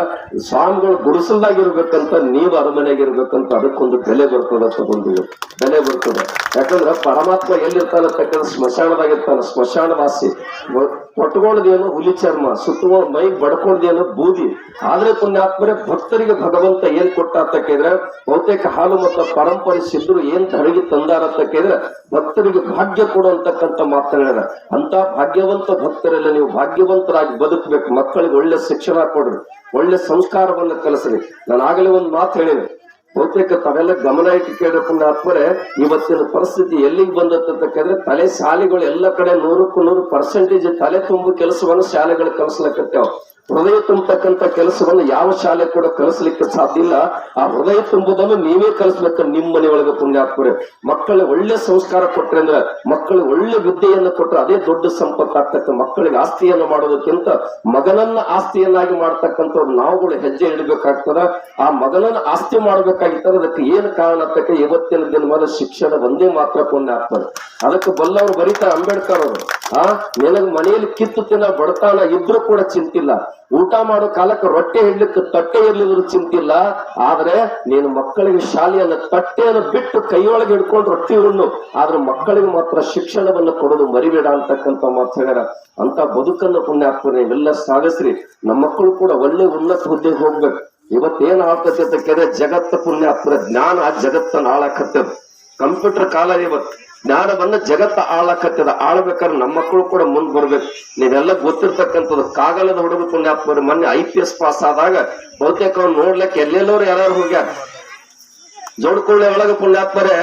ಸ್ವಾಮಿಗಳು ಗುಡಿಸಲ್ದಾಗಿರ್ಬೇಕಂತ ನೀವು ಅರಮನೆಯಾಗಿರ್ಬೇಕಂತ ಅದಕ್ಕೊಂದು ಬೆಲೆ ಬರ್ತದ ತಗೊಂಡಿವಿ ಬೆಲೆ ಬರ್ತದೆ. ಯಾಕಂದ್ರೆ ಪರಮಾತ್ಮ ಎಲ್ಲಿರ್ತಾನ ತಕ್ಕಂದ್ರೆ ಸ್ಮಶಾನದಾಗಿರ್ತಾನ ಸ್ಮಶಾನವಾಸಿ. ಕೊಟ್ಕೊಂಡದೇನು ಹುಲಿ ಚರ್ಮ ಸುತ್ತಕೊಂಡು ಮೈ ಬಡ್ಕೊಂಡದೇನು ಬೂದಿ. ಆದ್ರೆ ಪುಣ್ಯಾತ್ಮರೇ ಭಕ್ತರಿಗೆ ಭಗವಂತ ಏನ್ ಕೊಟ್ಟ ಅಂತ ಕೇಳಿದ್ರೆ ಬಹುತೇಕ ಹಾಲು ಮತ್ತು ಪರಂಪರೆ ಸಿದ್ಧರು ಏನ್ ತಡಗಿ ತಂದಾರ ಅಂತ ಕೇಳಿದ್ರೆ, ಭಕ್ತರಿಗೆ ಭಾಗ್ಯ ಕೊಡುವಂತಕ್ಕಂಥ ಮಾತನಾಡ ಅಂತ ಭಾಗ್ಯವಂತ ಭಕ್ತರೆಲ್ಲ ನೀವು ಭಾಗ್ಯವಂತರಾಗಿ ಬದುಕಬೇಕು. ಮಕ್ಕಳಿಗೆ ಒಳ್ಳೆ ಶಿಕ್ಷಣ ಕೊಡ್ರಿ, ಒಳ್ಳೆ ಸಂಸ್ಕಾರವನ್ನು ಕಲಿಸ್ರಿ. ನಾನು ಆಗಲೇ ಒಂದು ಮಾತು ಹೇಳಿದೆ. ಬಹುತೇಕ ತಾವೆಲ್ಲ ಗಮನ ಇಟ್ಟು ಕೇಳಿಕೊಂಡ ಆದ್ಮೇಲೆ ಇವತ್ತಿನ ಪರಿಸ್ಥಿತಿ ಎಲ್ಲಿಗೆ ಬಂದತ್ತ ಕೇಳಿದ್ರೆ, ತಲೆ ಶಾಲೆಗಳು ಎಲ್ಲ ಕಡೆ ನೂರಕ್ಕೂ ನೂರು ಪರ್ಸೆಂಟೇಜ್ ತಲೆ ತುಂಬು ಕೆಲಸವನ್ನು ಶಾಲೆಗಳು ಕಲಿಸ್ಲಕತ್ತಾವ. ಹೃದಯ ತುಂಬತಕ್ಕಂತ ಕೆಲಸವನ್ನು ಯಾವ ಶಾಲೆ ಕೂಡ ಕಲಿಸ್ಲಿಕ್ಕೆ ಸಾಧ್ಯ ಇಲ್ಲ. ಆ ಹೃದಯ ತುಂಬುದನ್ನು ನೀವೇ ಕಲಿಸ್ಬೇಕು ನಿಮ್ಮ ಪುಣ್ಯ ಪುಣ್ಯಾತ್ಮರೆ. ಮಕ್ಕಳಿಗೆ ಒಳ್ಳೆ ಸಂಸ್ಕಾರ ಕೊಟ್ರೆ ಅಂದ್ರೆ ಮಕ್ಕಳು ಒಳ್ಳೆ ವಿದ್ಯೆಯನ್ನು ಕೊಟ್ರೆ ಅದೇ ದೊಡ್ಡ ಸಂಪತ್ತಾಗ್ತಕ್ಕ. ಮಕ್ಕಳಿಗೆ ಆಸ್ತಿಯನ್ನು ಮಾಡೋದಕ್ಕಿಂತ ಮಗನನ್ನ ಆಸ್ತಿಯನ್ನಾಗಿ ಮಾಡ್ತಕ್ಕಂಥವ್ರು ನಾವುಗಳು ಹೆಜ್ಜೆ ಇಡಬೇಕಾಗ್ತದ. ಆ ಮಗನನ್ನ ಆಸ್ತಿ ಮಾಡ್ಬೇಕಾಗಿತ್ತಂದ್ರೆ ಅದಕ್ಕೆ ಏನು ಕಾರಣ ಆಗ್ತಕ್ಕ ಇವತ್ತಿನ ದಿನಮಾನ ಶಿಕ್ಷಣ ಒಂದೇ ಮಾತ್ರ ಪುಣ್ಯ ಆಗ್ತದೆ ಅದಕ್ಕೆ ಬಲ್ಲವರು ಬರೀತಾರೆ ಅಂಬೇಡ್ಕರ್ ಅವರು. ಆ? ನಿನಗ್ ಮನೆಯಲ್ಲಿ ಕಿತ್ತು ತಿನ್ನ ಬಡತನ ಇದ್ರೂ ಕೂಡ ಚಿಂತಿಲ್ಲ. ಊಟ ಮಾಡೋ ಕಾಲಕ್ಕೆ ರೊಟ್ಟೆ ಹಿಡ್ಲಿಕ್ಕೆ ತಟ್ಟೆ ಇರ್ಲಿದ್ರು ಚಿಂತಿಲ್ಲ. ಆದ್ರೆ ನೀನು ಮಕ್ಕಳಿಗೆ ಶಾಲೆಯನ್ನ ತಟ್ಟೆಯನ್ನು ಬಿಟ್ಟು ಕೈಯೊಳಗೆ ಹಿಡ್ಕೊಂಡು ರೊಟ್ಟಿ ಉಣ್ಣು. ಆದ್ರೆ ಮಕ್ಕಳಿಗೆ ಮಾತ್ರ ಶಿಕ್ಷಣವನ್ನು ಕೊಡೋದು ಮರಿಬೇಡ ಅಂತಕ್ಕಂಥ ಮಾತು ಹೇಳ್ಯಾರ. ಅಂತ ಬದುಕನ್ನು ಪುಣ್ಯಾತ್ಮನೆ ಇವೆಲ್ಲ ಸಾಗಿಸ್ರಿ. ನಮ್ಮ ಮಕ್ಕಳು ಕೂಡ ಒಳ್ಳೆ ಉನ್ನತ ಹುದ್ದೆಗೆ ಹೋಗ್ಬೇಕು. ಇವತ್ತೇನ್ ಆಗ್ತದೆ ಅಂತ ಕೇಳಿದ್ರೆ ಜಗತ್ತ ಪುಣ್ಯಾತ್ಮರ ಜ್ಞಾನ ಜಗತ್ತನ್ನ ಹಾಳಾಕತ್ತದ. ಕಂಪ್ಯೂಟರ್ ಕಾಲ ಇವತ್ತು. ಜ್ಞಾನವನ್ನ ಜಗತ್ತ ಆಳಕತ್ತದ ಆಳ್ಬೇಕಾದ್ರೆ ನಮ್ಮ ಮಕ್ಕಳು ಕೂಡ ಮುಂದ್ ಬರ್ಬೇಕು. ನೀವೆಲ್ಲ ಗೊತ್ತಿರ್ತಕ್ಕಂಥದ್ದು ಕಾಗಲದ ಹುಡುಗ ಪುಣ್ಯಾತ್ಮರು ಮೊನ್ನೆ ಐ ಪಿ ಎಸ್ ಪಾಸ್ ಆದಾಗ ಬಹುತೇಕ ನೋಡ್ಲಿಕ್ಕೆ ಎಲ್ಲೆಲ್ಲೋರು ಯಾರು ಹೋಗ್ಯಾರ. ಜೋಡ್ಕೊಳ್ಳಿ ಒಳಗ ಪುಣ್ಯಾತ್ಮರೇ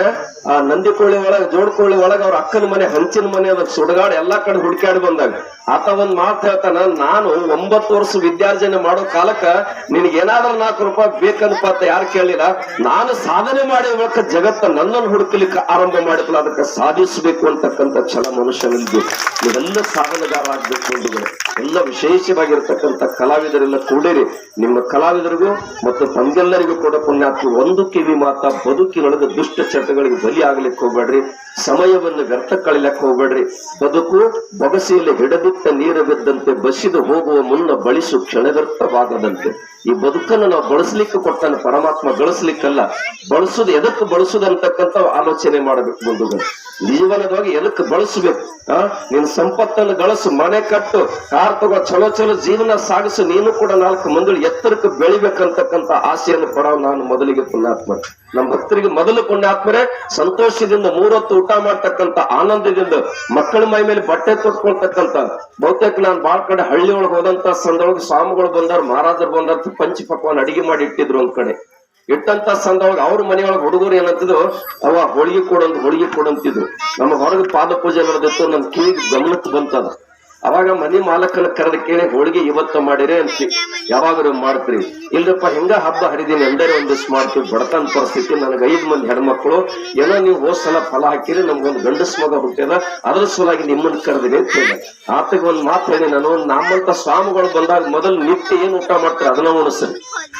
ಆ ನಂದಿಕೊಳ್ಳಿ ಒಳಗ ಜೋಡ್ಕೊಳ್ಳಿ ಒಳಗ ಅವ್ರ ಅಕ್ಕನ ಮನೆ, ಹಂಚಿನ ಮನೆ, ಅದ ಸುಡಗಾಡ್ ಎಲ್ಲಾ ಕಡೆ ಹುಡುಕಾಡಿ ಬಂದಾಗ. ಆತ ಒಂದ್ ಮಾತು ಹೇಳ್ತಾನ, ನಾನು ಒಂಬತ್ತು ವರ್ಷ ವಿದ್ಯಾರ್ಜನೆ ಮಾಡೋ ಕಾಲಕ್ಕ ನಿನಗೆ ಏನಾದ್ರೂ ನಾಲ್ಕು ರೂಪಾಯಿ ಬೇಕನ್ಪ ಅಂತ ಯಾರು ಕೇಳಿಲ್ಲ. ನಾನು ಸಾಧನೆ ಮಾಡಿ ಒಳಕ ಜಗತ್ತ ನನ್ನನ್ನು ಹುಡುಕಲಿಕ್ಕೆ ಆರಂಭ ಮಾಡಿದ್ಲ. ಅದಕ್ಕೆ ಸಾಧಿಸಬೇಕು ಅಂತಕ್ಕಂಥ ಛಲ ಮನುಷ್ಯನಲ್ಲಿ ನೀವೆಲ್ಲ ಸಾಧನೆಗಾರ ಆಗ್ಬೇಕು ಅಂದಿದ್ರೆ ಎಲ್ಲ ವಿಶೇಷವಾಗಿರ್ತಕ್ಕಂಥ ಕಲಾವಿದರೆಲ್ಲ ಕೂಡಿರಿ. ನಿಮ್ಮ ಕಲಾವಿದರಿಗೂ ಮತ್ತು ತಮ್ಗೆಲ್ಲರಿಗೂ ಕೂಡ ಪುಣ್ಯಾತ್ಮ ಒಂದು ಕಿವಿ ಮಾತ ಬದುಕಿನೊಳಗೆ ದುಷ್ಟ ಚಟಗಳಿಗೆ ಬಲಿ ಆಗ್ಲಿಕ್ಕೆ ಹೋಗ್ಬೇಡ್ರಿ. ಸಮಯವನ್ನು ವ್ಯರ್ಥ ಕಳಿಲಕ್ಕೆ ಹೋಗ್ಬೇಡ್ರಿ. ಬದುಕು ಬೊಗಸೆಯಲ್ಲಿ ಹಿಡದಿಟ್ಟ ನೀರು ಬಿದ್ದಂತೆ ಬಸಿದು ಹೋಗುವ ಮುನ್ನ ಬಳಿಸು ಕ್ಷಣವ್ಯರ್ಥವಾಗದಂತೆ ಈ ಬದುಕನ್ನು ನಾವು ಬಳಸ್ಲಿಕ್ಕೆ ಕೊಟ್ಟಾನ ಪರಮಾತ್ಮ ಗಳಿಸ್ಲಿಕ್ಕಲ್ಲ, ಬಳಸುದು ಎದಕ್ಕೆ ಬಳಸುದು ಅಂತಕ್ಕಂಥ ಆಲೋಚನೆ ಮಾಡಬೇಕು ಬಂಧುಗಳು. ಜೀವನದಾಗಿ ಎದಕ್ಕೆ ಬಳಸಬೇಕು? ಆ? ನಿನ್ ಸಂಪತ್ತನ್ನು ಗಳಿಸು, ಮನೆ ಕಟ್ಟು, ಕಾರ್ ತಗೋ, ಚಲೋ ಚಲೋ ಜೀವನ ಸಾಗಿಸು, ನೀನು ಕೂಡ ನಾಲ್ಕು ಮಂದಿ ಎತ್ತರಕ್ಕೆ ಬೆಳಿಬೇಕಂತಕ್ಕಂತ ಆಸೆಯನ್ನು ಪಡೋ ನಾನು ಮೊದಲಿಗೆ ಪುಣ್ಯಾತ್ಮ. ನಮ್ಮ ಭಕ್ತರಿಗೆ ಮೊದಲು ಪುಣ್ಯಾತ್ಮರೇ, ಸಂತೋಷದಿಂದ ಮೂರೊತ್ತು ಊಟ ಮಾಡ್ತಕ್ಕಂತ ಆನಂದದಿಂದ ಮಕ್ಕಳ ಮೈ ಮೇಲೆ ಬಟ್ಟೆ ತೊಟ್ಕೊಳ್ತಕ್ಕಂತ ಬಹುತೇಕ ನಾನು ಬಾಳ್ ಕಡೆ ಹಳ್ಳಿ ಒಳಗೆ ಹೋದಂತ ಸಂದೊಳಗೆ ಸ್ವಾಮಿಗಳು ಬಂದಾರ ಮಹಾರಾಜರು ಬಂದಾರ ಪಂಚ ಪಕ್ವಾನ್ ಅಡಿಗೆ ಮಾಡಿ ಇಟ್ಟಿದ್ರು ಒಂದ್ ಕಡೆ. ಇಟ್ಟಂತ ಸಂದವಾಗ ಅವ್ರ ಮನೆಯೊಳಗೆ ಹುಡುಗರು ಏನಂತಿದ್ರು ಅವ ಹೋಳಿಗೆ ಕೊಡಂತ ಹೋಳಿಗೆ ಕೊಡಂತಿದ್ರು ನಮ್ಮ ಹೊರಗೆ ಪಾದ ಪೂಜೆ ನಡೆದಿತ್ತು, ನಮ್ ಕಿವಿಗೆ ಗಮನಕ್ಕೆ ಬಂತದ. ಅವಾಗ ಮನಿ ಮಾಲಕನ ಕರೆದ ಕೇಳಿ ಹೋಳಿಗೆ ಇವತ್ತ ಮಾಡಿರಿ ಅಂತ. ಯಾವಾಗಲೂ ಮಾಡ್ತೀರಿ. ಇಲ್ಲಪ್ಪ, ಹೆಂಗ ಹಬ್ಬ ಹರಿದೀನಿ ಎಂದರೆ ಒಂದು ಮಾಡ್ತೀವಿ ಬಡತನ ಪರಿಸ್ಥಿತಿ. ನನಗೆ ಐದು ಮಂದಿ ಹೆಣ್ಮಕ್ಳು. ಏನೋ ನೀವು ಹೋದ್ ಸಲ ಫಲ ಹಾಕಿರಿ, ನಮ್ಗೊಂದು ಗಂಡಸ್ ಮಗ ಹುಟ್ಟಿದ ಅದ್ರ ಸಲುವಾಗಿ ನಿಮ್ಮನ್ನ ಕರೆದಿನಿ ಅಂತ ಹೇಳಿ. ಆತಗ ಒಂದ್ ಮಾತು ಹೇಳಿ ನಾನು ನಮ್ಮಂತ ಸ್ವಾಮಿಗಳು ಬಂದಾಗ ಮೊದಲು ನಿತ್ಯ ಏನ್ ಊಟ ಮಾಡ್ತಾರೆ? ಅದನ್ನ ಉಣಿಸ್ರಿ.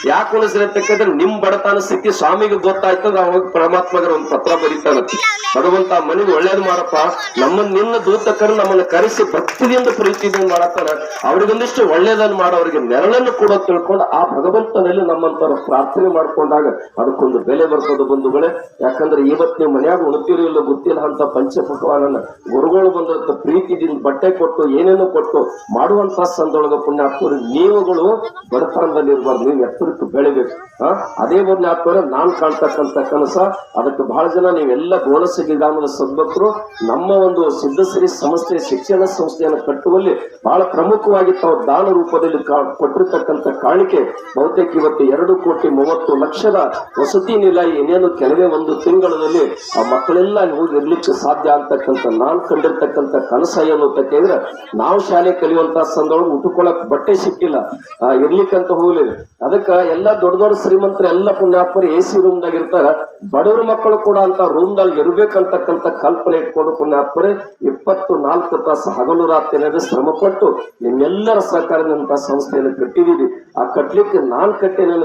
ಯಾಕೆ ಉಣಿಸ್ರಿ ಅಂತಕ್ಕಂದ್ರೆ ನಿಮ್ ಬಡತನ ಸ್ಥಿತಿ ಸ್ವಾಮಿಗೆ ಗೊತ್ತಾಯ್ತಂದ್ರೆ ಅವಾಗ ಪರಮಾತ್ಮಗರ ಒಂದ್ ಪತ್ರ ಬರೀತಾನಂತೆ ಭಗವಂತ ಮನೆಗೆ ಒಳ್ಳೇದು ಮಾಡಪ್ಪ. ನಮ್ಮನ್ನ ನಿನ್ನ ದೂತಕರು ನಮ್ಮನ್ನ ಕರೆಸಿ ಭಕ್ತಿಯಿಂದ ಪ್ರೀತಿಯಿಂದ ಮಾಡತ್ತಾನ ಅವ್ರಿಗೊಂದಿಷ್ಟು ಒಳ್ಳೇದನ್ನು ಮಾಡೋರಿಗೆ ನೆರಳನ್ನು ಕೂಡ ತಿಳ್ಕೊಂಡು ಆ ಭಗವಂತನಲ್ಲಿ ನಮ್ಮಂತರ ಪ್ರಾರ್ಥನೆ ಮಾಡ್ಕೊಂಡಾಗ ಅದಕ್ಕೊಂದು ಬೆಲೆ ಬರ್ತದ ಬಂಧುಗಳೇ. ಯಾಕಂದ್ರೆ ಇವತ್ತು ನೀವು ಮನೆಯಾಗ ಉಣ್ತೀರಿ ಇಲ್ಲ ಗೊತ್ತಿಲ್ಲ ಅಂತ ಪಂಚಪಕ್ವಾನನ್ನ ಗುರುಗಳು ಬಂದಂತ ಪ್ರೀತಿದಿಂದ ಬಟ್ಟೆ ಕೊಟ್ಟು, ಏನೇನೋ ಕೊಟ್ಟು ಮಾಡುವಂತ ಸಂದೊಳಗ ಪುಣ್ಯಾತ್ಮರು ನೀವುಗಳು ಬಡತನದಲ್ಲಿ ಇರಬಾರ್ದು. ನೀವು ಎತ್ತರಕ್ಕೆ ಬೆಳಿಬೇಕು. ಆ? ಅದೇ ಪುಣ್ಯಾತ್ಮರ, ನಾನ್ ಕಾಣ್ತಕ್ಕಂತ ಕನಸ. ಅದಕ್ಕೆ ಬಹಳ ಜನ ನೀವೆಲ್ಲ ಬೋನಸ್ ಗ್ರಾಮದ ಸದ್ಭಕ್ತರು. ನಮ್ಮ ಒಂದು ಸಿದ್ಧಶ್ರೀ ಸಂಸ್ಥೆ ಶಿಕ್ಷಣ ಸಂಸ್ಥೆಯನ್ನು ಕಟ್ಟುವಲ್ಲಿ ಬಹಳ ಪ್ರಮುಖವಾಗಿ ತಾವು ದಾನ ರೂಪದಲ್ಲಿ ಕೊಟ್ಟಿರ್ತಕ್ಕಂಥ ಕಾಣಿಕೆ. ಬಹುತೇಕ ಇವತ್ತು ಎರಡು ಕೋಟಿ ಮೂವತ್ತು ಲಕ್ಷದ ವಸತಿ ನಿಲಯ ಏನೇನು ಕೆಲವೇ ಒಂದು ತಿಂಗಳಲ್ಲಿ ಆ ಮಕ್ಕಳೆಲ್ಲ ಹೋಗಿ ಇರ್ಲಿಕ್ಕೆ ಸಾಧ್ಯ ಅಂತಕ್ಕಂಥ ನಾನು ಕಂಡಿರ್ತಕ್ಕಂಥ ಕನಸ ಏನು ಅಂತ ಕೇಳಿದ್ರೆ ನಾವು ಶಾಲೆ ಕಲಿಯುವಂತಹ ಸಂದರ್ಭ ಉಟ್ಕೊಳಕ್ ಬಟ್ಟೆ ಸಿಕ್ಕಿಲ್ಲ. ಆ, ಇರ್ಲಿಕ್ಕಂತ ಹೋಗ್ಲಿಲ್ಲ. ಅದಕ್ಕ ಎಲ್ಲ ದೊಡ್ಡ ದೊಡ್ಡ ಶ್ರೀಮಂತರು ಎಲ್ಲ ಪುಣ್ಯಾತ್ಮರು ಎ ಸಿ ರೂಮ್ ದಾಗ ಇರ್ತಾರ. ಬಡವರ ಮಕ್ಕಳು ಕೂಡ ಅಂತ ರೂಮ್ ದಾಗ ಇರ್ಬೇಕಂತಕ್ಕಂಥ ಕಲ್ಪನೆ ಇಟ್ಕೊಂಡು ಪುಣ್ಯಾತ್ಮರೇ, ಇಪ್ಪತ್ತು ನಾಲ್ಕು ತಾಸು ಹಗಲು ರಾತ್ರಿ ಅನ್ನೋದು ಶ್ರಮ ಪಟ್ಟು ನಿಮ್ಮೆಲ್ಲರ ಸಹಕಾರದಂತ ಸಂಸ್ಥೆಯನ್ನು ಕಟ್ಟಿದೀವಿ. ಆ ಕಟ್ಲಿಕ್ಕೆ ನಾನ್ ಕಟ್ಟೇನೆ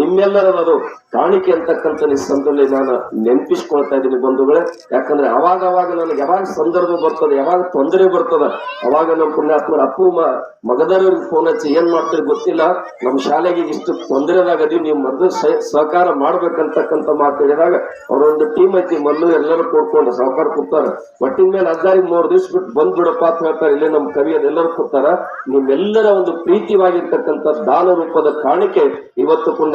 ನಿಮ್ಮೆಲ್ಲರ ಅದು ಕಾಣಿಕೆ ಅಂತಕ್ಕಂಥ ಈ ಸಂದರ್ಭದಲ್ಲಿ ನಾನು ನೆನಪಿಸ್ಕೊಳ್ತಾ ಇದ್ದೀನಿ ಬಂಧುಗಳೇ. ಯಾಕಂದ್ರೆ ಅವಾಗ ಅವಾಗ ನನಗೆ ಯಾವಾಗ ಸಂದರ್ಭ ಬರ್ತದೆ, ಯಾವಾಗ ತೊಂದರೆ ಬರ್ತದ, ಅವಾಗ ನಮ್ಮ ಪುಣ್ಯಾತ್ಮರ ಅಪ್ಪು ಮಗದವ್ರಿಗೆ ಫೋನ್ ಹಚ್ಚಿ ಏನ್ ಮಾಡ್ತೀರಿ ಗೊತ್ತಿಲ್ಲ. ನಮ್ಮ ಶಾಲೆಗೆ ಇಷ್ಟು ತೊಂದರೆದಾಗದಿ ನೀವು ಮೊದಲು ಸಹ- ಸಹಕಾರ ಮಾಡ್ಬೇಕಂತಕ್ಕಂಥ ಮಾತು ಹೇಳಿದಾಗ ಅವರೊಂದು ಟೀಮ್ ಐತಿ, ಮಲ್ಲು ಎಲ್ಲರೂ ಕೂಡ್ಕೊಂಡು ಸಹಕಾರ ಕೊಡ್ತಾರೆ. ಒಟ್ಟಿನ ಮೇಲೆ ಹದ್ದಾರಿಗೆ ಮೂರು ದಿವಸ ಬಿಟ್ಟು ಬಂದ್ ಬಿಡಪ್ಪ ಅಂತ ಹೇಳ್ತಾರೆ. ಇಲ್ಲೇ ನಮ್ಮ ಕವಿ ಅದೆಲ್ಲರೂ ಕೂತಾರ ನಿಮ್ಮೆಲ್ಲರ ಒಂದು ಪ್ರೀತಿವಾಗಿರ್ತಕ್ಕಂಥ ದಾನ ರೂಪದ ಕಾಣಿಕೆ ಇವತ್ತು